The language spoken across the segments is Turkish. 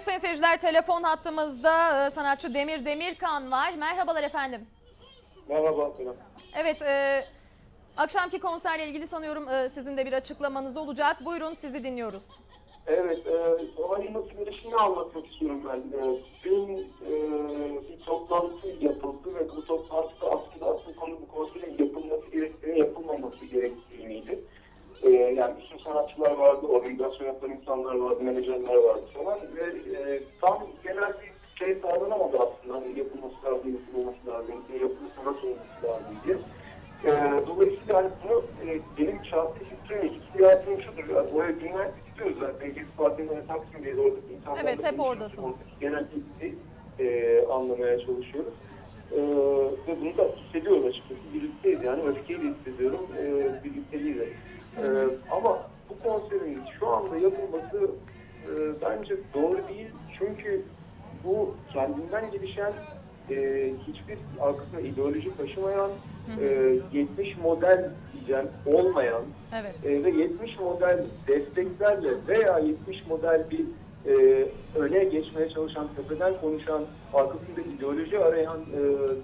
Evet sayın seyirciler telefon hattımızda e, sanatçı Demir Demirkan var. Merhabalar efendim. Merhaba selam. Evet e, akşamki konserle ilgili sanıyorum e, sizin de bir açıklamanız olacak. Buyurun sizi dinliyoruz. Evet, e, olayın nasıl geliştiğini anlatmak istiyorum ben. E, dün E, yani bütün sanatçılar vardı, organizasyon yapan insanlar vardı, menajerler vardı falan ve e, tam genel bir şey sağlanamadı aslında. Hani yapılması lazım, yapılmaması lazım, yapılması nasıl olması lazım diye. E, dolayısıyla hani bunu e, benim şahsi fikrim, hissiyatım şudur. Yani oraya dinler istiyoruz zaten. Gezi Parti'nin Taksim'deyiz. Oradaki insanlarla Evet, hep oradasınız. Genel fikri e, anlamaya çalışıyoruz. E, ve bunu da hissediyoruz açıkçası. Birlikteyiz yani. Öfkeyi de hissediyorum. E, birlikteliği de. E, ama bu konserin şu anda yapılması e, bence doğru değil. Çünkü bu kendinden gelişen e, hiçbir arkasında ideoloji taşımayan, e, 70 model diyeceğim olmayan Evet. e, ve 70 model desteklerle veya 70 model bir e, öne geçmeye çalışan, tepeden konuşan, arkasında ideoloji arayan e,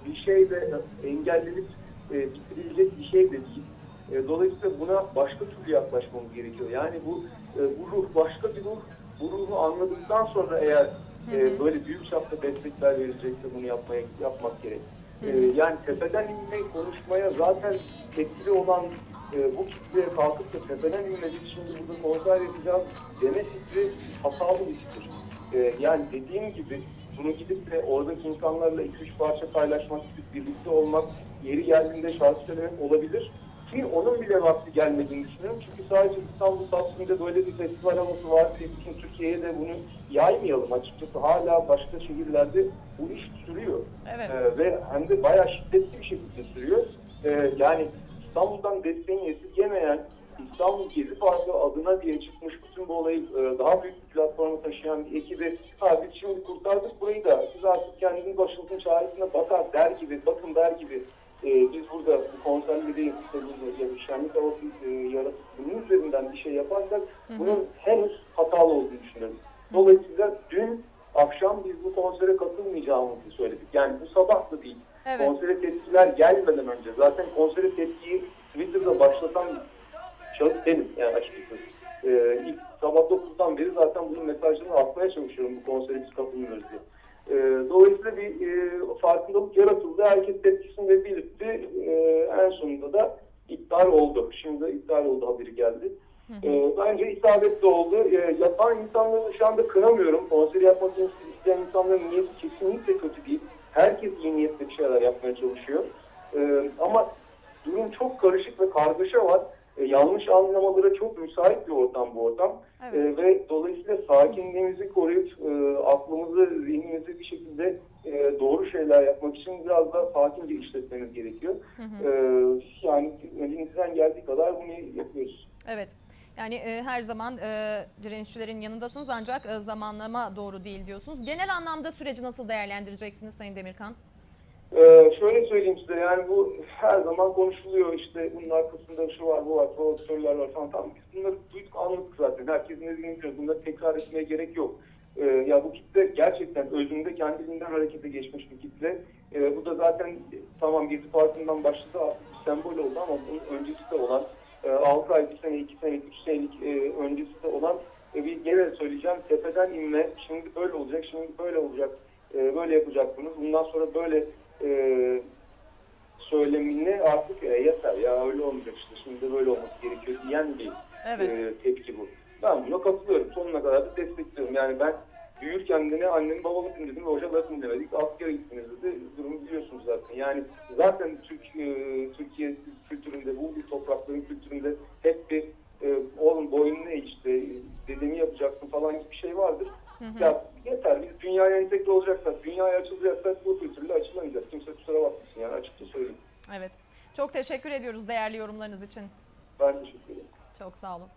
bir şey de engellenip e, bitirilecek bir şey de değil. E, dolayısıyla buna başka türlü yaklaşmamız gerekiyor. Yani bu e, bu ruh başka bir ruh. Bu ruhu anladıktan sonra eğer e, böyle büyük çapta destekler verilecekse bunu yapmaya yapmak gerek. E, yani tepeden inmeyi konuşmaya zaten tepkili olan e, bu kitleye kalkıp da tepeden inmedik şimdi burada konser yapacağız deme fikri hatalı bir fikir. E, yani dediğim gibi bunu gidip de oradaki insanlarla iki üç parça paylaşmak, birlikte olmak, yeri geldiğinde şarkı söylemek olabilir. Ki onun bile vakti gelmediğini düşünüyorum. Çünkü sadece İstanbul Taksim'de böyle bir festival havası var diye bütün Türkiye'ye de bunu yaymayalım açıkçası. Hala başka şehirlerde bu iş sürüyor. Evet. Ee, ve hem de bayağı şiddetli bir şekilde sürüyor. Ee, yani İstanbul'dan desteğini esirgemeyen İstanbul Gezi Parkı adına diye çıkmış bütün bu olayı e, daha büyük bir platforma taşıyan bir ekibi ha biz şimdi kurtardık burayı da siz artık kendiniz başınızın çaresine bakar der gibi bakın der gibi bu konserleri işte burada ya bir şenlik havası e, yaratıp bunun üzerinden bir şey yaparsak bunun henüz hatalı olduğunu düşünüyorum. Dolayısıyla dün akşam biz bu konsere katılmayacağımızı söyledik. Yani bu sabah da değil. Evet. Konsere tepkiler gelmeden önce zaten konsere tepkiyi Twitter'da başlatan şahıs benim yani açıkçası. Ee, ilk sabah 9'dan beri zaten bunun mesajlarını atmaya çalışıyorum bu konsere biz katılmıyoruz diye. Ee, dolayısıyla bir e, farkındalık yaratıldı. Herkes tepkisini de belirtti. Ee, en sonunda da iptal oldu. Şimdi iptal oldu haberi geldi. Ee, bence isabetli oldu. Ee, yapan insanları şu anda kınamıyorum. Konser yapmak isteyen insanların niyeti kesinlikle kötü değil. Herkes iyi niyetle bir şeyler yapmaya çalışıyor. Ee, ama durum çok karışık ve kargaşa var. Ee, yanlış anlamalara çok müsait bir ortam bu ortam. Evet. Ee, ve dolayısıyla sakinliğimizi koruyup e, aklımızı, zihnimizi bir şekilde e, doğru şeyler yapmak için biraz daha sakince işletmemiz gerekiyor. Ee, yani elimizden geldiği kadar bunu yapıyoruz. Evet. Yani e, her zaman e, direnişçilerin yanındasınız ancak e, zamanlama doğru değil diyorsunuz. Genel anlamda süreci nasıl değerlendireceksiniz Sayın Demirkan? Ee, şöyle söyleyeyim size yani bu her zaman konuşuluyor. İşte bunun arkasında şu var bu var provokatörler var falan. Tamam biz bunları duyduk anladık zaten. Herkesin dediğini biliyoruz. Bunları tekrar etmeye gerek yok. Ee, ya bu kitle gerçekten özünde kendiliğinden harekete geçmiş bir kitle. Ee, bu da zaten tamam Gezi Parti'nden başladı artık bir sembol oldu ama bunun öncesi de olan e, 6 ay, 1 sene, 2 senelik, 3 senelik e, öncesi de olan e, bir gene söyleyeceğim tepeden inme şimdi böyle olacak şimdi böyle olacak e, böyle yapacaksınız bundan sonra böyle e, söylemini artık e, yeter ya öyle olmayacak işte şimdi böyle olması gerekiyor diyen bir Evet. e, tepki bu. Ben buna katılıyorum. Sonuna kadar da destekliyorum. Yani ben büyürken de ne annemi babamı dinledim ve hocaları dinlemedik. Askere gittiniz dedi. Durumu biliyorsunuz zaten. Yani zaten Türk, e, Türkiye kültüründe, bu toprakların kültüründe hep bir e, oğlum boynunu eğ işte dedemi yapacaksın falan gibi bir şey vardır. Ya yeter biz dünyaya entegre olacaksak, dünyaya açılacaksak bu Çok teşekkür ediyoruz değerli yorumlarınız için. Ben teşekkür ederim. Çok sağ olun.